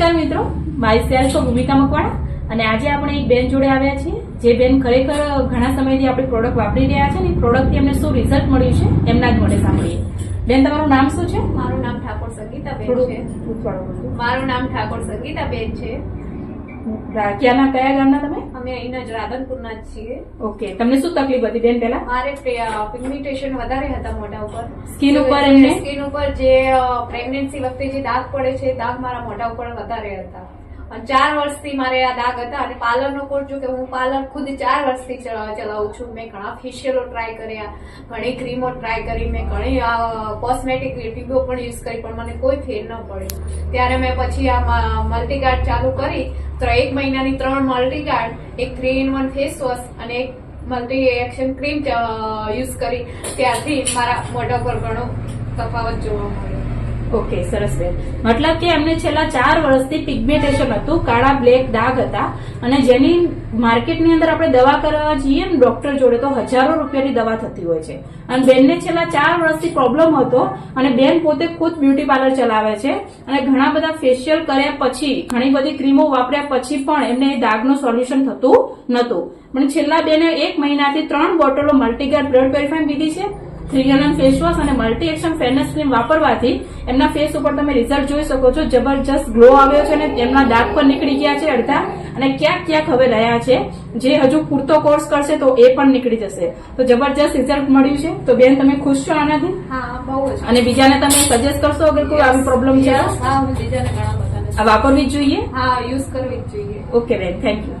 નમસ્કાર મિત્રો. મારી સેલ્ફ ભૂમિકા મકવાણા. અને આજે આપણે એક બેન જોડે આવ્યા છીએ. જે બેન ખરેખર ઘણા સમયથી આપણી પ્રોડક્ટ વાપરી રહ્યા છે ને પ્રોડક્ટથી એમને શું રિઝલ્ટ મળ્યું છે એમના જ મોઢે સાંભળીએ. બેન તમારું નામ શું છે? મારું નામ ઠાકોર સંગીતા બેન છે. મારું નામ ઠાકોર સંગીતાબેન છે. રા- ક્યાંના કયા ગામના તમે? અમે અહીંના જ રાધનપુરના જ છીએ. ઓકે તમને શું તકલીફ હતી બેન પહેલા? મારે પિગમેન્ટેશન વધારે હતા મોઢા ઉપર. સ્કિન ઉપર એમને? સ્કિન ઉપર જે પ્રેગ્નન્સી વખતે જે દાગ પડે છે દાગ મારા મોઢા ઉપર વધારે હતા. અને ચાર વર્ષથી મારે આ દાગ હતા અને પાર્લરનો કોર્સ જો કે હું પાર્લર ખુદ ચાર વર્ષથી ચલાવું છું. મેં ઘણા ફેશિયલો ટ્રાય કર્યા ઘણી ક્રીમો ટ્રાય કરી મેં ઘણી કોસ્મેટિક ટ્યુબો પણ યુઝ કરી પણ મને કોઈ ફેર ન પડ્યો. ત્યારે મેં પછી આ મલ્ટીગાર્ડ ચાલુ કરી એક મહિનાની ત્રણ મલ્ટી ગાર્ડ એક થ્રી વન ફેસ વોશ અને એક મલ્ટી એક્શન ક્રીમ યુઝ કરી. ત્યારથી મારા મોઢા પર ઘણો તફાવત જોવા મળ્યો. ઓકે, સરસ બેન. મતલબ કે એમને છેલ્લા ચાર વર્ષથી પિગમેન્ટેશન હતું, કાળા બ્લેક ડાઘ હતા. અને જેની માર્કેટની અંદર આપણે દવા કરવા જઈએ ને ડોક્ટર જોડે, તો હજારો રૂપિયાની દવા થતી હોય છે. અને બેનને છેલ્લા ચાર વર્ષથી પ્રોબ્લેમ હતો અને બેન પોતે ખુદ બ્યુટી પાર્લર ચલાવે છે. અને ઘણા બધા ફેશિયલ કર્યા પછી, ઘણી બધી ક્રીમો વાપર્યા પછી પણ એમને એ દાગનું સોલ્યુશન થતું નહોતું પણ છેલ્લા બેને એક મહિનાથી ત્રણ બોટલો મલ્ટીગાર બ્લડ પ્યોરિફાઈન પીધી છે. થ્રી ફેસ વોશ અને મલ્ટી એક્શન ફેરનેસ ક્રીમ વાપરવાથી એમના ફેસ ઉપર તમે રિઝલ્ટ જોઈ શકો છો. જબરજસ્ત ગ્લો આવ્યો છે અને તેમના દાગ પણ નીકળી ગયા છે અડધા. અને ક્યાંક ક્યાંક હવે રહ્યા છે. જે હજુ પૂરતો કોર્સ કરશે તો એ પણ નીકળી જશે. તો જબરજસ્ત રિઝલ્ટ મળ્યું છે. તો બેન તમે ખુશ છો આનાથી? અને બીજાને તમે સજેસ્ટ કરશો અગર કોઈ આવી પ્રોબ્લેમ છે? વાપરવી જ જોઈએ? હા યુઝ કરવી જોઈએ. ઓકે બેન. Thank you